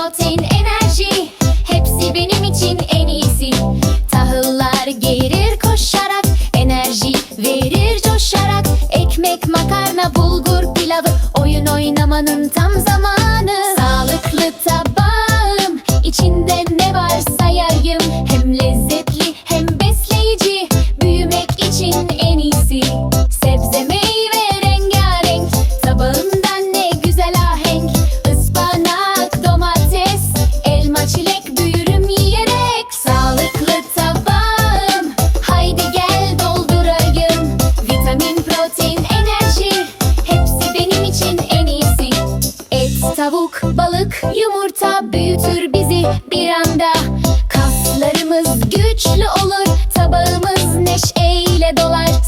protein, enerji. Hepsi benim için en iyisi. Tahıllar gelir koşarak Enerji verir coşarak. Ekmek, makarna, bulgur, pilavı Oyun oynamanın tam zamanı tavuk, balık, yumurta büyütür bizi bir anda. Kaslarımız güçlü olur Tabağımız neşeyle dolar